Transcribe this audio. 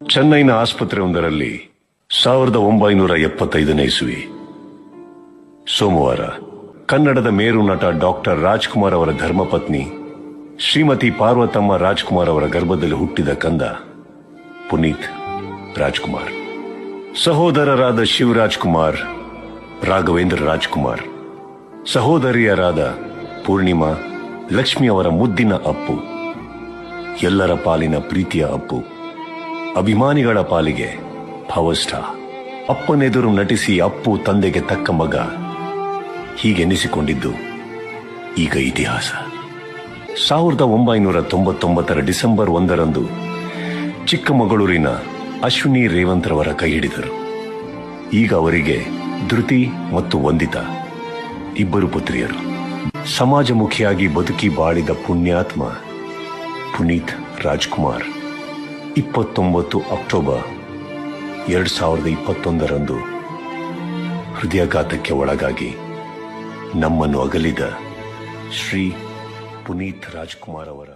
ಚೆನ್ನೈನ ಆಸ್ಪತ್ರೆಯೊಂದರಲ್ಲಿ ಸಾವಿರದ ಒಂಬೈನೂರ ಎಪ್ಪತ್ತೈದನೇ ಇಸುವಿ. ಸೋಮವಾರ ಕನ್ನಡದ ಮೇರು ನಟ ಡಾಕ್ಟರ್ ರಾಜ್ಕುಮಾರ್ ಅವರ ಧರ್ಮಪತ್ನಿ ಶ್ರೀಮತಿ ಪಾರ್ವತಮ್ಮ ರಾಜ್ಕುಮಾರ್ ಅವರ ಗರ್ಭದಲ್ಲಿ ಹುಟ್ಟಿದ ಕಂದ ಪುನೀತ್ ರಾಜ್ಕುಮಾರ್. ಸಹೋದರರಾದ ಶಿವರಾಜ್ ಕುಮಾರ್ ರಾಘವೇಂದ್ರ ರಾಜ್ಕುಮಾರ್, ಸಹೋದರಿಯರಾದ ಪೂರ್ಣಿಮಾ, ಲಕ್ಷ್ಮಿ ಅವರ ಮುದ್ದಿನ ಅಪ್ಪು, ಎಲ್ಲರ ಪಾಲಿನ ಪ್ರೀತಿಯ ಅಪ್ಪು. ಅಭಿಮಾನಿಗಳ ಪಾಲಿಗೆ ಪವರ್ ಸ್ಟಾರ್ ಅಪ್ಪನೆದುರು ನಟಿಸಿ ಅಪ್ಪು ತಂದೆಗೆ ತಕ್ಕ ಮಗ ಹೀಗೆನಿಸಿಕೊಂಡಿದ್ದು ಈಗ ಇತಿಹಾಸ. ಸಾವಿರದ ಒಂಬೈನೂರ ತೊಂಬತ್ತೊಂಬತ್ತರ ಡಿಸೆಂಬರ್ ಒಂದರಂದು ಚಿಕ್ಕಮಗಳೂರಿನ ಅಶ್ವಿನಿ ರೇವಂತ್ರವರ ಕೈ ಹಿಡಿದರು. ಈಗ ಅವರಿಗೆ ಧೃತಿ ಮತ್ತು ವಂದಿತ ಇಬ್ಬರು ಪುತ್ರಿಯರು. ಸಮಾಜಮುಖಿಯಾಗಿ ಬದುಕಿ ಬಾಳಿದ ಪುಣ್ಯಾತ್ಮ ಪುನೀತ್ ರಾಜ್ಕುಮಾರ್. ಇಪ್ಪತ್ತೊಂಬತ್ತು ಅಕ್ಟೋಬರ್ ಎರಡು ಸಾವಿರದ ಇಪ್ಪತ್ತೊಂದರಂದು ಹೃದಯಾಘಾತಕ್ಕೆ ಒಳಗಾಗಿ ನಮ್ಮನ್ನು ಅಗಲಿದ ಶ್ರೀ ಪುನೀತ್ ರಾಜ್ಕುಮಾರ್ ಅವರ